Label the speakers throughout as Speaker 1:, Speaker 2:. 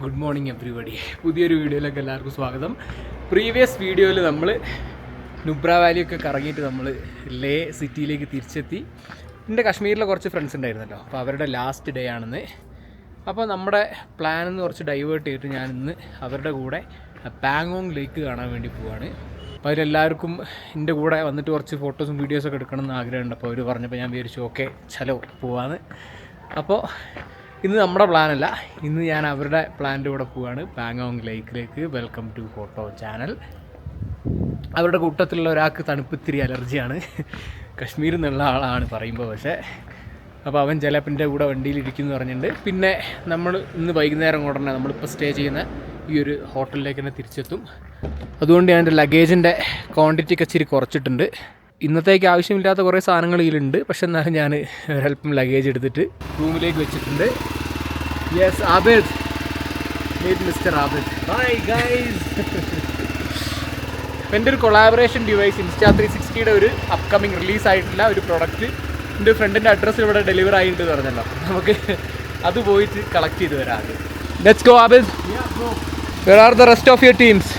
Speaker 1: Good morning everybody പുതിയൊരു വീഡിയോയിലേക്ക് എല്ലാവർക്കും സ്വാഗതം. പ്രീവിയസ് വീഡിയോയിൽ നമ്മൾ നുബ്ര വാലിയൊക്കെ കറങ്ങിയിട്ട് നമ്മൾ ലേ സിറ്റിയിലേക്ക് തിരിച്ചെത്തി. എന്റെ കാശ്മീരിലെ കുറച്ച് ഫ്രണ്ട്സ് ഉണ്ടായിരുന്നല്ലോ. അപ്പോൾ അവരുടെ ലാസ്റ്റ് ഡേ ആണെന്ന്. അപ്പോൾ നമ്മുടെ പ്ലാൻ നിന്ന് കുറച്ച് ഡൈവേർട്ട് ചെയ്തിട്ട് ഞാൻ ഇന്ന് അവരുടെ കൂടെ പാങ്ങോങ് ലേക്ക് കാണാൻ വേണ്ടി പോവാണ്. അപ്പോൾ അവരെല്ലാവർക്കും എന്റെ കൂടെ വന്നിട്ട് കുറച്ച് ഫോട്ടോസും വീഡിയോസൊക്കെ എടുക്കണം എന്ന് ആഗ്രഹമുണ്ട്. അപ്പോൾ അവർ പറഞ്ഞപ്പോൾ ഞാൻ വിചാരിച്ചു ഓക്കെ ചലോ പോവാന്ന്. അപ്പോൾ ഇന്ന് നമ്മുടെ പ്ലാനല്ല ഇന്ന് ഞാൻ അവരുടെ പ്ലാനിന്റെ കൂടെ പോവാണ്. പാങ്ങോങ് ലേക്കിലേക്ക് വെൽക്കം ടു ഫോട്ടോ ചാനൽ അവരുടെ കൂട്ടത്തിലുള്ള ഒരാൾക്ക് തണുപ്പ് ഇത്തിരി അലർജിയാണ്. കശ്മീരിൽ നിന്നുള്ള ആളാണ് പറയുമ്പോൾ പക്ഷേ അപ്പോൾ അവൻ ചിലപ്പിന്റെ കൂടെ വണ്ടിയിൽ ഇരിക്കുന്നു പറഞ്ഞിട്ടുണ്ട്. പിന്നെ നമ്മൾ ഇന്ന് വൈകുന്നേരം ഉടനെ നമ്മളിപ്പോൾ സ്റ്റേ ചെയ്യുന്ന ഈ ഒരു ഹോട്ടലിലേക്ക് തന്നെ തിരിച്ചെത്തും. അതുകൊണ്ട് ഞാൻ എന്റെ ലഗേജിന്റെ ക്വാണ്ടിറ്റി ഒക്കെ ഇച്ചിരി കുറച്ചിട്ടുണ്ട്. ഇന്നത്തേക്ക് ആവശ്യമില്ലാത്ത കുറേ സാധനങ്ങൾ ഇതിലുണ്ട്. പക്ഷെ എന്നാലും ഞാൻ ഒരല്പം ലഗേജ് എടുത്തിട്ട് റൂമിലേക്ക് വെച്ചിട്ടുണ്ട്. Yes Abid meet mister Abid bye guys എന്റെ ഒരു കൊളാബറേഷൻ ഡിവൈസ് ഇൻസ്റ്റാ ത്രീ സിക്സ്റ്റിയുടെ ഒരു അപ്കമിങ് റിലീസ് ആയിട്ടുള്ള ഒരു പ്രൊഡക്റ്റ് എന്റെ ഫ്രണ്ടിന്റെ അഡ്രസ്സ് ഇവിടെ ഡെലിവർ ആയിട്ടുണ്ട് പറഞ്ഞല്ലോ. നമുക്ക് അത് പോയിട്ട് കളക്ട് ചെയ്ത് വരാം let's go Abid where are the rest of your teams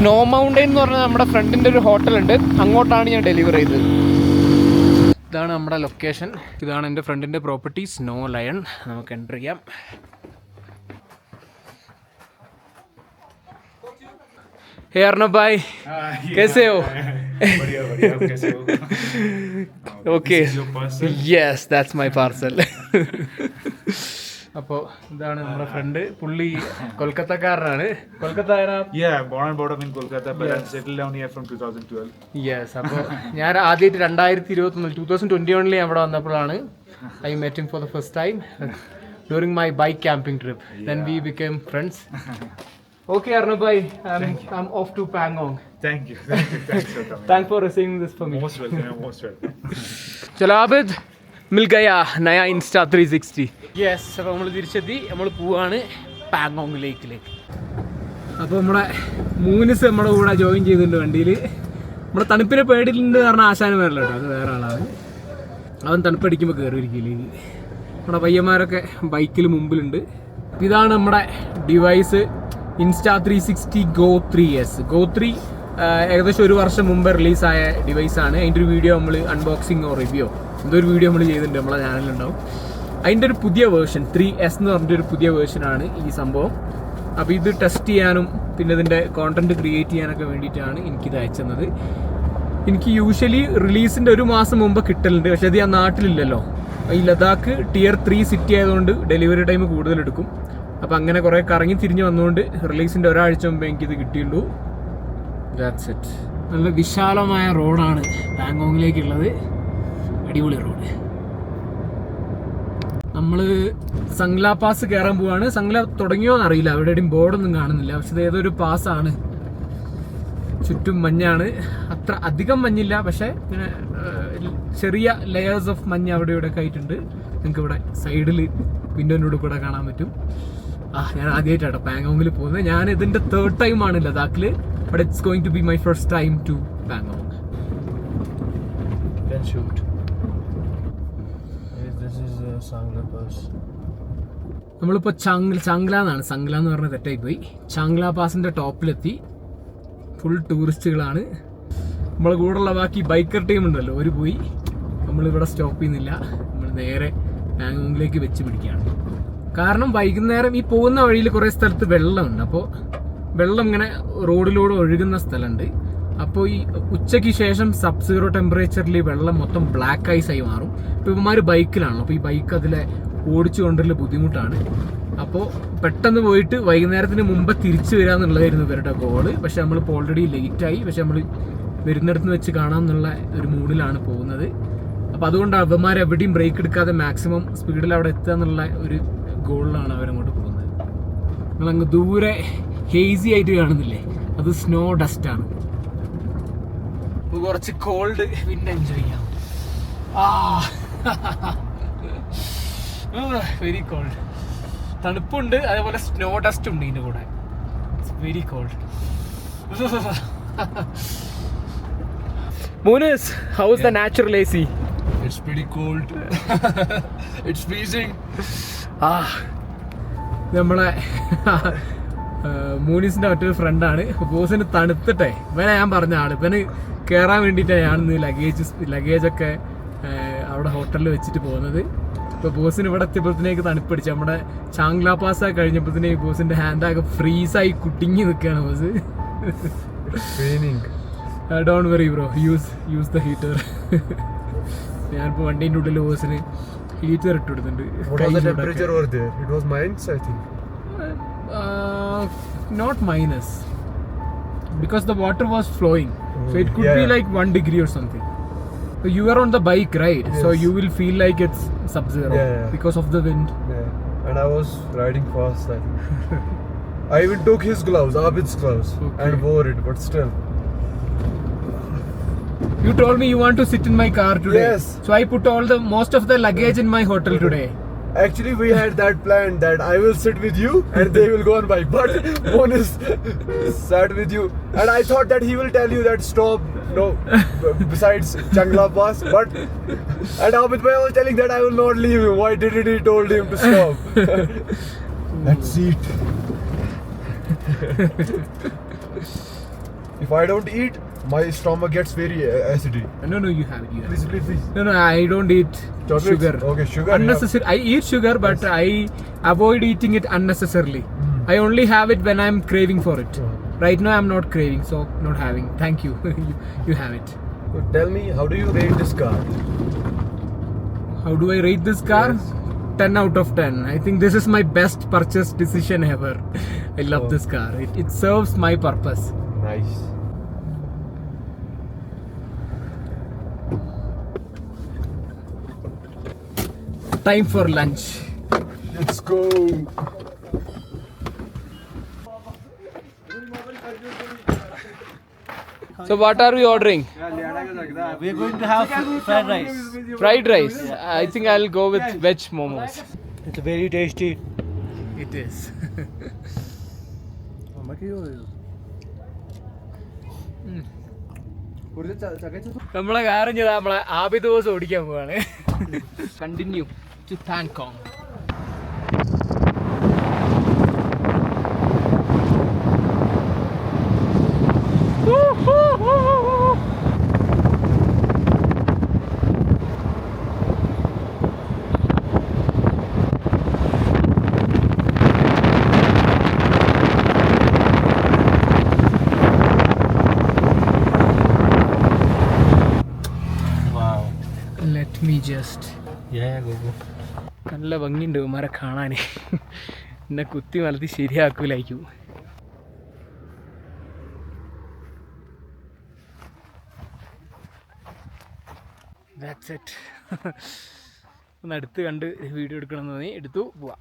Speaker 1: snow mountain എന്ന് പറഞ്ഞാൽ നമ്മുടെ ഫ്രണ്ടിൻ്റെ ഒരു ഹോട്ടലുണ്ട് അങ്ങോട്ടാണ് ഞാൻ ഡെലിവർ ചെയ്തത് ഇതാണ് നമ്മുടെ ലൊക്കേഷൻ ഇതാണ് എൻ്റെ ഫ്രണ്ടിൻ്റെ പ്രോപ്പർട്ടി സ്നോ ലയൺ നമുക്ക് എൻ്റർ ചെയ്യാം हे अर्नब भाई कैसे हो
Speaker 2: बढ़िया बढ़िया आप कैसे हो
Speaker 1: അപ്പോൾ ഇതാണ് നമ്മുടെ ഫ്രണ്ട് പുള്ളി കൊൽക്കത്തക്കാരനാണ്. Kolkata
Speaker 2: Yeah, born and brought up in Kolkata, but I'm settled down here from 2012.
Speaker 1: Yes അപ്പോൾ ഞാൻ ആദ്യമായിട്ട് രണ്ടായിരത്തി ഇരുപത്തൊന്ന് ടൂ തൗസൻഡ് ട്വന്റി വണ്ണിൽ അവിടെ വന്നപ്പോഴാണ് I met for the first time during my bike camping trip then we become friends okay bhai I'm off to പാങ്ങോങ്
Speaker 2: Thank you, thank you, thanks for coming.
Speaker 1: Thank
Speaker 2: Most welcome, most welcome.
Speaker 1: ചലോ ആബിദ് മിൽ ഗയാ നയ Insta three sixty yes അപ്പോൾ നമ്മൾ തിരിച്ചെത്തി. നമ്മൾ പോവാണ് പാങ്കോങ് ലേക്കിലേക്ക് അപ്പോൾ നമ്മുടെ മൂനിസ് നമ്മുടെ കൂടെ ജോയിൻ ചെയ്തിട്ടുണ്ട് വണ്ടിയിൽ നമ്മുടെ തണുപ്പിനെ പേടിയിട്ടുണ്ട് കാരണം ആശാനം വരില്ല കേട്ടോ. അത് വേറെ ആളാണ്. അവൻ തണുപ്പടിക്കുമ്പോൾ കയറിയിരിക്കില്ല നമ്മുടെ പയ്യന്മാരൊക്കെ ബൈക്കിൽ മുമ്പിലുണ്ട്. ഇതാണ് നമ്മുടെ device Insta three sixty go three S go three ഏകദേശം ഒരു വർഷം മുമ്പ് റിലീസായ ഡിവൈസാണ് അതിന്റെ ഒരു വീഡിയോ നമ്മൾ അൺബോക്സിങ്ങോ റിവ്യൂ ഒരു വീഡിയോ നമ്മൾ ചെയ്തിട്ടുണ്ട് നമ്മളെ ചാനലിലുണ്ടാവും അതിന്റെ ഒരു പുതിയ വേർഷൻ ത്രീ എസ് എന്ന് പറഞ്ഞൊരു പുതിയ വേർഷനാണ് ഈ സംഭവം. അപ്പോൾ ഇത് ടെസ്റ്റ് ചെയ്യാനും പിന്നെ ഇതിന്റെ കോണ്ടന്റ് ക്രിയേറ്റ് ചെയ്യാനൊക്കെ വേണ്ടിയിട്ടാണ് എനിക്കിത് അയച്ചത് എനിക്ക് യൂഷ്വലി റിലീസിന്റെ ഒരു മാസം മുമ്പ് കിട്ടലുണ്ട് പക്ഷെ അത് ഞാൻ നാട്ടിലില്ലല്ലോ. ഈ ലഡാക്ക് ടിയർ ത്രീ സിറ്റി ആയതുകൊണ്ട് ഡെലിവറി ടൈം കൂടുതലെടുക്കും അപ്പോൾ അങ്ങനെ കുറേ കറങ്ങി തിരിഞ്ഞ് വന്നുകൊണ്ട് റിലീസിന്റെ ഒരാഴ്ച മുമ്പ് എനിക്കിത് കിട്ടിയുള്ളൂ. ദാറ്റ്സ് ഇറ്റ് നല്ല വിശാലമായ റോഡാണ് ബാങ്കോങ്ങിലേക്കുള്ളത്. അടിപൊളി റോഡ് നമ്മൾ സംഗ്ല പാസ് കയറാൻ പോവാണ്. സംഗ്ല തുടങ്ങിയോ എന്നറിയില്ല. അവിടെ എവിടെയും ബോർഡൊന്നും കാണുന്നില്ല. പക്ഷെ ഇത് ഏതൊരു പാസ്സാണ് ചുറ്റും മഞ്ഞാണ്. അത്ര അധികം മഞ്ഞില്ല. പക്ഷെ ഇങ്ങനെ ചെറിയ ലെയേഴ്സ് ഓഫ് മഞ്ഞ് അവിടെ ഇവിടെ ഒക്കെ ആയിട്ടുണ്ട്. നിങ്ങൾക്ക് ഇവിടെ സൈഡിൽ വിൻഡോനോട് കൂടെ കാണാൻ പറ്റും. ആ ഞാൻ ആദ്യമായിട്ടാണ് ബാങ്കോങ്ങിൽ പോകുന്നത്. ഞാൻ ഇതിന്റെ തേർഡ് ടൈം ആണ് ലഡാക്കിൽ but it's going to be my first time to Pangong
Speaker 3: Then
Speaker 1: നമ്മളിപ്പോൾ ചാങ്ല ചാങ്ല എന്നാണ്. സംഗ്ല എന്ന് പറഞ്ഞ തെറ്റായി പോയി ചാങ്ല പാസിന്റെ ടോപ്പിലെത്തി. ഫുൾ ടൂറിസ്റ്റുകളാണ്. നമ്മളെ കൂടെയുള്ള ബാക്കി ബൈക്കർ ടീം ഉണ്ടല്ലോ ഒരു പോയി. നമ്മളിവിടെ സ്റ്റോപ്പ് ചെയ്യുന്നില്ല. നമ്മൾ നേരെ പാങ്ങോങ്ങിലേക്ക് വെച്ച് പിടിക്കുകയാണ്. കാരണം വൈകുന്നേരം ഈ പോകുന്ന വഴിയിൽ കുറേ സ്ഥലത്ത് വെള്ളമുണ്ട്. അപ്പോൾ വെള്ളം ഇങ്ങനെ റോഡിലൂടെ ഒഴുകുന്ന സ്ഥലമുണ്ട്. അപ്പോൾ ഈ ഉച്ചയ്ക്ക് ശേഷം സബ് സീറോ ടെമ്പറേച്ചറിൽ വെള്ളം മൊത്തം ബ്ലാക്ക് ഐസ് ആയി മാറും. ഇപ്പോൾ ഇവന്മാർ ബൈക്കിലാണല്ലോ അപ്പോൾ ഈ ബൈക്ക് അതിലെ ഓടിച്ചു കൊണ്ടുള്ള ബുദ്ധിമുട്ടാണ്. അപ്പോൾ പെട്ടെന്ന് പോയിട്ട് വൈകുന്നേരത്തിന് മുമ്പ് തിരിച്ചു വരിക എന്നുള്ളതായിരുന്നു ഇവരുടെ ഗോൾ പക്ഷെ നമ്മളിപ്പോൾ ഓൾറെഡി ലേറ്റായി പക്ഷെ നമ്മൾ വരുന്നിടത്ത് വെച്ച് കാണാമെന്നുള്ള ഒരു മൂഡിലാണ് പോകുന്നത്. അപ്പോൾ അതുകൊണ്ട് അവന്മാർ എവിടെയും ബ്രേക്ക് എടുക്കാതെ മാക്സിമം സ്പീഡിൽ അവിടെ എത്തുക എന്നുള്ള ഒരു ഗോളിലാണ് അവരങ്ങോട്ട് പോകുന്നത്. നിങ്ങളങ്ങ് ദൂരെ ഹേസി ആയിട്ട് കാണുന്നില്ലേ? അത് സ്നോ ഡസ്റ്റ് കുറച്ച് കോൾഡ് വിൻഡ് എൻജോയ് ചെയ്യാം. ആ. വെരി കോൾഡ് തണുപ്പുണ്ട് അതേപോലെ സ്നോ ഡസ്റ്റ് ഉണ്ട് ഇതിന്റെ കൂടെ. Very cold Moonus, how's the natural AC?
Speaker 3: It's pretty cold. it's freezing.
Speaker 1: ആ. നമ്മളെ മൂണീസിന്റെ മറ്റൊരു ഫ്രണ്ടാണ് ബോസിന് തണുത്തിട്ടെ. ഇവനെ ഞാൻ പറഞ്ഞ ആൾ. ഇവന് കയറാൻ വേണ്ടിയിട്ടാണ് ഞാൻ ഇന്ന് ലഗേജ് ലഗേജൊക്കെ അവിടെ ഹോട്ടലിൽ വെച്ചിട്ട് പോകുന്നത്. ഇപ്പോൾ ബോസിന് ഇവിടെ എത്തിയപ്പോഴത്തേക്ക് തണുപ്പടിച്ച്. നമ്മുടെ ചാങ്ലാ പാസ് കഴിഞ്ഞപ്പോഴത്തേക്ക് ബോസിന്റെ ഹാൻഡ് ഹാൻഡാകെ ഫ്രീസായി കുട്ടിങ്ങി നിൽക്കുകയാണ്
Speaker 3: boss.
Speaker 1: Don't worry bro use use the heater ഞാനിപ്പോൾ വണ്ടീന്റെ ഉള്ളിൽ ബോസിന് ഹീറ്റർ ഇട്ട് കൊടുത്തിട്ടുണ്ട്. Uh, not minus because the water was flowing so it could
Speaker 3: Yeah,
Speaker 1: be like one degree or something so you were on the bike right
Speaker 3: Yes.
Speaker 1: so you will feel like it's sub zero
Speaker 3: Yeah, yeah.
Speaker 1: because of the wind
Speaker 3: Yeah. And I was riding fast. I. I even took his gloves, Abid's gloves,
Speaker 1: Okay.
Speaker 3: and wore it, but still.
Speaker 1: you told me you want to sit in my car today
Speaker 3: Yes.
Speaker 1: so i put all the most of the luggage in my hotel today
Speaker 3: Actually, we had that plan that I will sit with you and they will go on bike. But one is sat with you, and I thought that he will tell you that stop. No, besides Changla Pass, but and Abid Bhai was telling that I will not leave him. Why didn't he told him to stop? that seat. if I don't eat, my stomach gets very uh, acidic.
Speaker 1: no no you have it you have
Speaker 3: Please, please, please.
Speaker 1: no no i don't eat
Speaker 3: Chocolates?
Speaker 1: sugar
Speaker 3: Okay, sugar.
Speaker 1: unnecessary i eat sugar but i avoid eating it unnecessarily
Speaker 3: Mm.
Speaker 1: i only have it when i'm craving for it
Speaker 3: Oh.
Speaker 1: right now i'm not craving so not having thank you you, you have it
Speaker 3: So tell me, how do you rate this car?
Speaker 1: how do i rate this car
Speaker 3: Yes.
Speaker 1: 10 out of 10 i think this is my best purchase decision ever i love
Speaker 3: Oh.
Speaker 1: this car it, it serves my purpose
Speaker 3: Nice.
Speaker 1: Time for lunch
Speaker 3: Let's go.
Speaker 1: so what are we ordering
Speaker 4: We're going to have fried rice.
Speaker 1: fried rice i think i'll go with veg momos
Speaker 4: It's very tasty.
Speaker 1: it is നമ്മളെ കാര്യം ചെയ്താൽ നമ്മളെ ആബിദ് ദിവസം ഓടിക്കാൻ പോവാണ് continue to Pangong
Speaker 4: Wow.
Speaker 1: Let me just
Speaker 4: Yeah, go go.
Speaker 1: നല്ല ഇവന്മാരെ കാണാൻ എന്നെ കുത്തി മലത്തി ശരിയാക്കൂലായിരിക്കും. ദാറ്റ്സ് ഒന്ന് അടുത്ത് കണ്ട് വീഡിയോ എടുക്കണം എന്ന് തോന്നി. എടുത്തു പോവാം.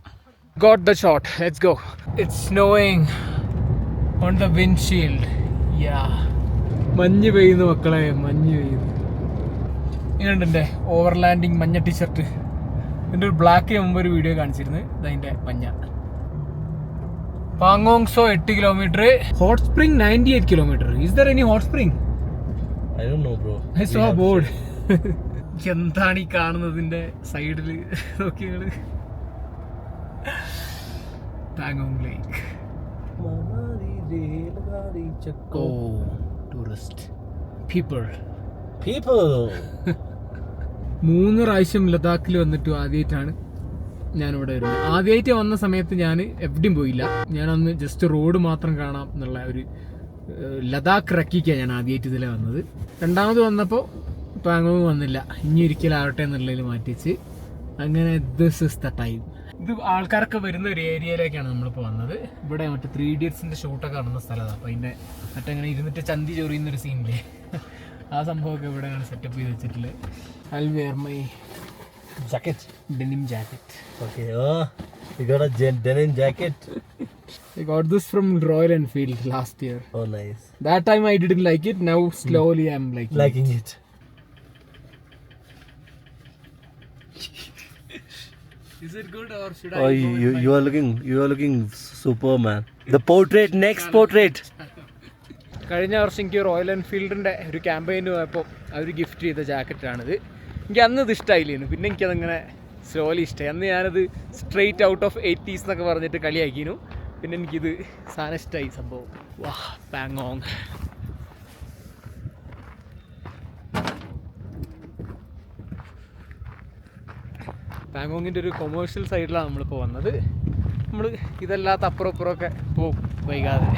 Speaker 1: Got the shot let's go it's snowing on the windshield yeah മഞ്ഞ് പെയ്യുന്നു മക്കളെ മഞ്ഞ് പെയ്യുന്നു. ഇങ്ങനെയുണ്ട് എന്റെ ഓവർലാൻഡിങ് മഞ്ഞ ടീഷർട്ട് എന്റെ ഒരു ബ്ലാക്ക് മുമ്പ് ഒരു വീഡിയോ കാണിച്ചിരുന്നു ഇതതിന്റെ മഞ്ഞ പാങ്ങോങ്സോ എട്ട് kilometre hot spring ninety eight kilometre is there any hot spring
Speaker 4: I do know bro
Speaker 1: I
Speaker 4: saw
Speaker 1: board എന്താണ് ഈ കാണുന്നതിന്റെ സൈഡിൽ നോക്കിയത് പാങ്ങോങ് lake oh tourist people
Speaker 4: People.
Speaker 1: മൂന്ന് പ്രാവശ്യം ലഡാക്കിൽ വന്നിട്ട് ആദ്യമായിട്ടാണ് ഞാനിവിടെ വരുന്നത്. ആദ്യമായിട്ട് വന്ന സമയത്ത് ഞാൻ എവിടെയും പോയില്ല. ഞാനന്ന് ജസ്റ്റ് റോഡ് മാത്രം കാണാം എന്നുള്ള ഒരു ലഡാക്ക് റക്കിക്കാണ് ഞാൻ ആദ്യമായിട്ട് ഇതിലെ വന്നത്. രണ്ടാമത് വന്നപ്പോൾ പാങ്ങോങ് വന്നില്ല. ഇനി ഒരിക്കലാവട്ടെ എന്നുള്ളതിൽ മാറ്റിച്ച്. അങ്ങനെ ദിസ് ഇസ് ദ ടൈം ഇത് ആൾക്കാരൊക്കെ വരുന്ന ഒരു ഏരിയയിലേക്കാണ് നമ്മളിപ്പോൾ വന്നത്. ഇവിടെ മറ്റേ ത്രീ ഇഡിയറ്റ്സിന്റെ ഷൂട്ടൊക്കെ നടന്ന സ്ഥലമാണ് അപ്പോൾ അതിന്റെ മറ്റങ്ങനെ ഇരുന്നിട്ട് ചന്തി ചൊറിയുന്നൊരു സീനില്ലേ ആ സംഭവമൊക്കെ ഇവിടെയാണ് സെറ്റപ്പ് ചെയ്ത് വെച്ചിട്ടുള്ളത് I wear my
Speaker 4: Jacket.
Speaker 1: Denim jacket
Speaker 4: Okay. Oh, you got a gen- denim jacket.
Speaker 1: I got this from Royal Enfield last year.
Speaker 4: Oh, nice.
Speaker 1: That time I didn't like it. Now slowly I'm liking,
Speaker 4: Liking it.
Speaker 1: it. Is it good or should
Speaker 4: Oh, you, you, you are looking you are looking super man. The portrait, next portrait.
Speaker 1: കഴിഞ്ഞ വർഷം എനിക്ക് royal എൻഫീൽഡിന്റെ ഒരു ക്യാമ്പയിന് പോയപ്പോൾ അവർ gift ചെയ്ത ജാക്കറ്റാണിത് എനിക്ക് അന്ന് ഇത് ഇഷ്ടമായില്ലേനു പിന്നെ എനിക്കതങ്ങനെ സ്ലോലി ഇഷ്ടമായി അന്ന് ഞാനത് സ്ട്രെയിറ്റ് ഔട്ട് ഓഫ് എയ്റ്റീസ് എന്നൊക്കെ പറഞ്ഞിട്ട് കളിയാക്കിയിരുന്നു പിന്നെ എനിക്കിത് സാധനം ഇഷ്ടമായി സംഭവം. വാ പാങ്ങോങ് പാങ്ങോങ്ങിന്റെ ഒരു കൊമേഴ്ഷ്യൽ സൈഡിലാണ് നമ്മളിപ്പോൾ വന്നത്. നമ്മൾ ഇതല്ലാത്ത അപ്പുറം പോകും വൈകാതെ.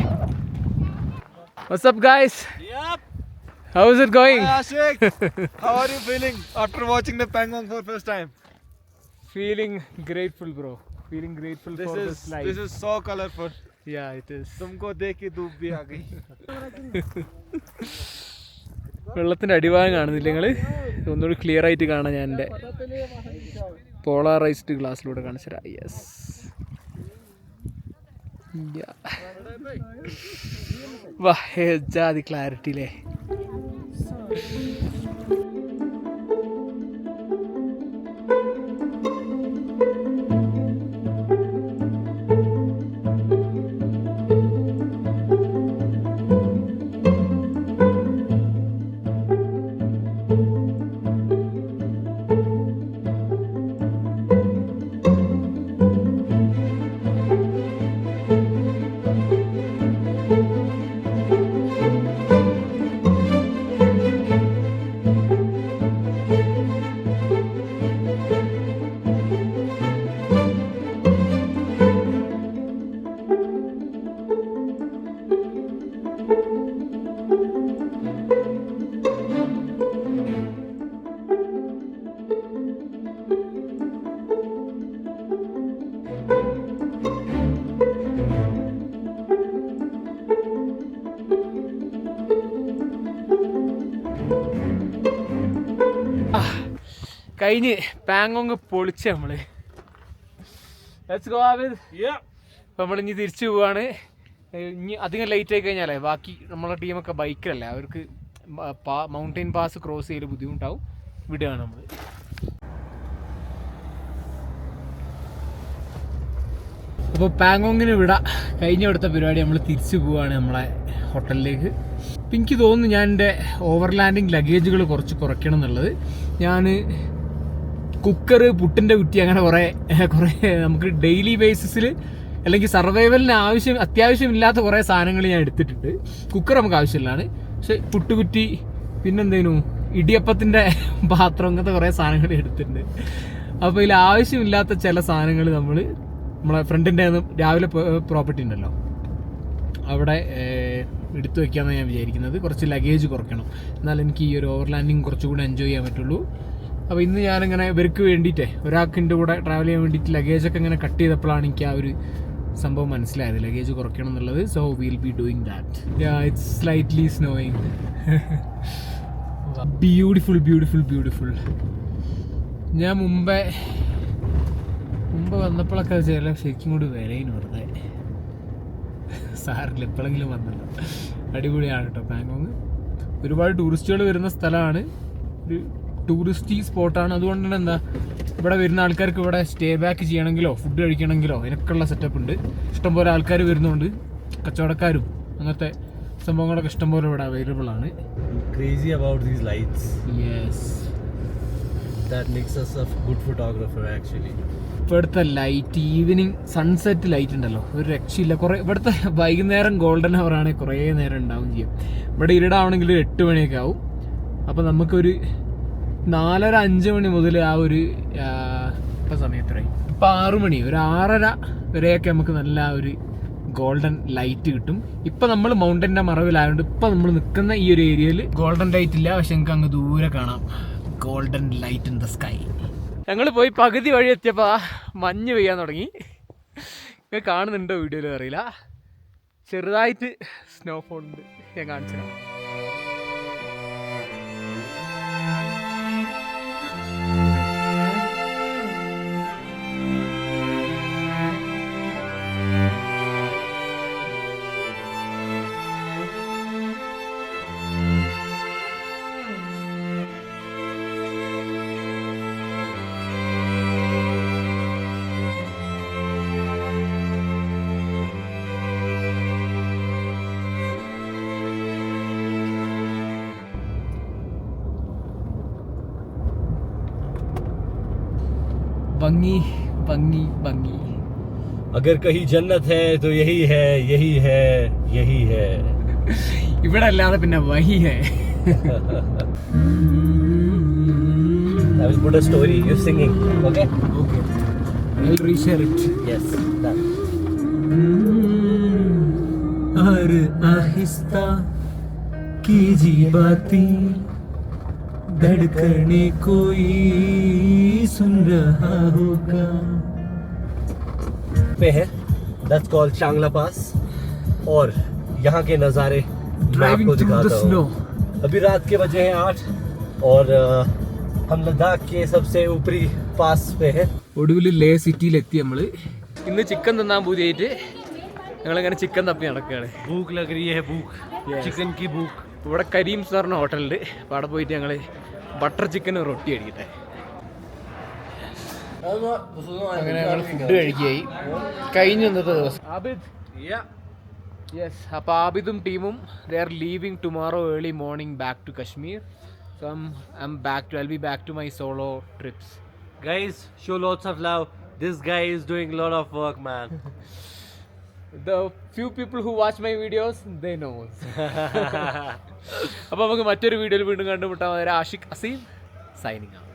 Speaker 1: What's up guys how is it going
Speaker 3: Ashik, how are you feeling after watching the Pangong for first time?
Speaker 1: Feeling grateful bro feeling grateful
Speaker 3: This
Speaker 1: for
Speaker 3: is
Speaker 1: this life
Speaker 3: this is so colorful.
Speaker 1: Yeah it is
Speaker 3: तुमको देख के धूप भी आ गई.
Speaker 1: വെള്ളത്തിൻ്റെ അടിഭാഗം കാണുന്നില്ല നിങ്ങൾ ഒന്നുകൂടി ക്ലിയർ ആയിട്ട് കാണാം ഞാൻ എൻ്റെ പോളാറൈസ്ഡ് ഗ്ലാസ്സിലൂടെ കാണിച്ചുതരാം യെസ് വാ ജാതി ക്ലാരിറ്റിയിലേ കഴിഞ്ഞ് പാങ്ങോങ് പൊളിച്ച് നമ്മൾ. നമ്മൾ ഇനി തിരിച്ചു പോവാണ്. ഇനി അധികം ലേറ്റ് ആയി കഴിഞ്ഞാലേ ബാക്കി നമ്മളെ ടീമൊക്കെ ബൈക്കിലല്ലേ അവർക്ക് മൗണ്ടെയിൻ പാസ് ക്രോസ് ചെയ്യൽ ബുദ്ധിമുട്ടാവും. വിടുകയാണ് നമ്മൾ അപ്പോൾ പാങ്ങോങ്ങിന് വിട. കഴിഞ്ഞ അടുത്ത പരിപാടി നമ്മൾ തിരിച്ചു പോവാണ് നമ്മളെ ഹോട്ടലിലേക്ക്. അപ്പം എനിക്ക് തോന്നുന്നു ഞാൻ എന്റെ ഓവർലാൻഡിങ് ലഗേജുകൾ കുറച്ച് കുറയ്ക്കണം എന്നുള്ളത്. ഞാൻ കുക്കർ പുട്ടിന്റെ കുറ്റി അങ്ങനെ കുറേ കുറേ നമുക്ക് ഡെയിലി ബേസിസിൽ അല്ലെങ്കിൽ സർവൈവലിന് ആവശ്യം അത്യാവശ്യമില്ലാത്ത കുറേ സാധനങ്ങൾ ഞാൻ എടുത്തിട്ടുണ്ട്. കുക്കർ നമുക്ക് ആവശ്യമില്ലാണ്. പക്ഷെ പുട്ടുകുറ്റി പിന്നെന്തേനു ഇടിയപ്പത്തിന്റെ പാത്രം അങ്ങനത്തെ കുറേ സാധനങ്ങൾ എടുത്തിട്ടുണ്ട്. അപ്പോൾ ഇതിൽ ആവശ്യമില്ലാത്ത ചില സാധനങ്ങൾ നമ്മൾ നമ്മളെ ഫ്രണ്ടിന്റെ രാവിലെ പ്രോപ്പർട്ടി ഉണ്ടല്ലോ. അവിടെ എടുത്തു വെക്കാമെന്ന് ഞാൻ വിചാരിക്കുന്നത്. കുറച്ച് ലഗേജ് കുറയ്ക്കണം. എന്നാൽ എനിക്ക് ഈ ഒരു ഓവർലാൻഡിങ് കുറച്ചുകൂടി എൻജോയ് ചെയ്യാൻ പറ്റുള്ളൂ. അപ്പോൾ ഇന്ന് ഞാനിങ്ങനെ ഇവർക്ക് വേണ്ടിയിട്ടേ ഒരാൾക്ക് എന്റെ കൂടെ ട്രാവൽ ചെയ്യാൻ വേണ്ടിയിട്ട് ലഗേജൊക്കെ ഇങ്ങനെ കട്ട് ചെയ്തപ്പോഴാണ് എനിക്ക് ആ ഒരു സംഭവം മനസ്സിലായത്. ലഗേജ് കുറയ്ക്കണം എന്നുള്ളത്. So will be doing that it's slightly snowing beautiful beautiful beautiful ഞാൻ മുമ്പേ മുമ്പ് വന്നപ്പോഴൊക്കെ ചില ശരിക്കും കൂടി വിലയിന് വെറുതെ. സാറില്ല എപ്പോഴെങ്കിലും വന്നല്ലോ. അടിപൊളിയാണ് കേട്ടോ പാങ്കോങ് ഒരുപാട് ടൂറിസ്റ്റുകൾ വരുന്ന സ്ഥലമാണ്. ഒരു ടൂറിസ്റ്റി സ്പോട്ടാണ് അതുകൊണ്ട് തന്നെ എന്താ ഇവിടെ വരുന്ന ആൾക്കാർക്ക് ഇവിടെ സ്റ്റേ ബാക്ക് ചെയ്യണമെങ്കിലോ ഫുഡ് കഴിക്കണമെങ്കിലോ അതിനൊക്കെയുള്ള സെറ്റപ്പ് ഉണ്ട്. ഇഷ്ടംപോലെ ആൾക്കാർ വരുന്നുണ്ട് കച്ചവടക്കാരും അങ്ങനത്തെ സംഭവങ്ങളൊക്കെ ഇഷ്ടംപോലെ ഇവിടെ അവൈലബിൾ ആണ്.
Speaker 4: Crazy about these lights
Speaker 1: yes
Speaker 4: that makes us a good photographer actually.
Speaker 1: ഇവിടുത്തെ ലൈറ്റ് ഈവനിങ് സൺസെറ്റ് ലൈറ്റ് ഉണ്ടല്ലോ. ഒരു രക്ഷയില്ല. കുറേ ഇവിടുത്തെ വൈകുന്നേരം ഗോൾഡൻ അവർ ആണെങ്കിൽ കുറേ നേരം ഉണ്ടാവും ചെയ്യും. ഇവിടെ ഇരുടാവണമെങ്കിൽ ഒരു എട്ട് മണിയൊക്കെ ആവും. അപ്പോൾ നമുക്കൊരു നാലര അഞ്ച് മണി മുതൽ ആ ഒരു ഇപ്പം സമയത്രയായി ഇപ്പം ആറു മണി ഒരു ആറര വരെയൊക്കെ നമുക്ക് നല്ല ഒരു ഗോൾഡൻ ലൈറ്റ് കിട്ടും. ഇപ്പം നമ്മൾ മൗണ്ടന്റെ മറവിലായതുകൊണ്ട് ഇപ്പം നമ്മൾ നിൽക്കുന്ന ഈ ഒരു ഏരിയയിൽ ഗോൾഡൻ ലൈറ്റ് ഇല്ല പക്ഷെ നമുക്ക് അങ്ങ് ദൂരെ കാണാം. Golden light in the sky. ഞങ്ങൾ പോയി പകുതി വഴി എത്തിയപ്പോൾ ആ മഞ്ഞ് പെയ്യാൻ തുടങ്ങി. കാണുന്നുണ്ടോ വീഡിയോയിൽ അറിയില്ല. ചെറുതായിട്ട് സ്നോഫോൾ ഉണ്ട്. ഞാൻ കാണിച്ചു തരാം ഭംഗി ഭംഗി ഭംഗി
Speaker 4: अगर कहीं जन्नत है तो यही है यही है यही है
Speaker 1: ഇവിടെ അല്ലാതെ പിന്നെ വഹി ഹേ
Speaker 4: I will put a story. You singing, okay?
Speaker 1: Okay I reshare it
Speaker 4: Yes. Done.
Speaker 1: हर आहिस्ता कीजी बातें धड़कने कोई सुन रहा होगा
Speaker 4: पे है that's called चांगला पास और यहाँ के नज़ारे मैं
Speaker 1: Driving
Speaker 4: आपको
Speaker 1: through the
Speaker 4: दिखाता
Speaker 1: snow.
Speaker 4: हूँ अभी रात के बजे हैं आठ और अ, हम लद्दाख के सबसे ऊपरी पास पे हैं
Speaker 1: ഒടുവിൽ ലേ സിറ്റിയിലെത്തി നമ്മൾ ഇന്ന് ചിക്കൻ തിന്നാൻ പൂതിയായിട്ട് ഞങ്ങളിങ്ങനെ ചിക്കൻ തപ്പി നടക്കുകയാണ്
Speaker 4: भूख लग रही है भूख
Speaker 1: Yes.
Speaker 4: चिकन की भूख
Speaker 1: ഇവിടെ കരീംസ് എന്ന് പറഞ്ഞ ഹോട്ടലുണ്ട് അപ്പോൾ അവിടെ പോയിട്ട് ഞങ്ങൾ ബട്ടർ ചിക്കൻ റൊട്ടി അടിക്കട്ടെ. അങ്ങനെ ഞങ്ങൾ ഫുഡ് കഴിക്കുകയായി. കഴിഞ്ഞു ഇന്നത്തെ ദിവസം. ആബിദ് യെസ് അപ്പോൾ ആബിദും ടീമും they are leaving tomorrow early morning back to Kashmir so I'm back to I be back to my solo trips
Speaker 4: guys show lots of love this guy is doing a of work man
Speaker 1: man. The few people who watch my videos they know അപ്പോൾ നമുക്ക് മറ്റൊരു വീഡിയോയിൽ വീണ്ടും കണ്ടുമുട്ടാൻ Ashiq Azeem signing ആണ്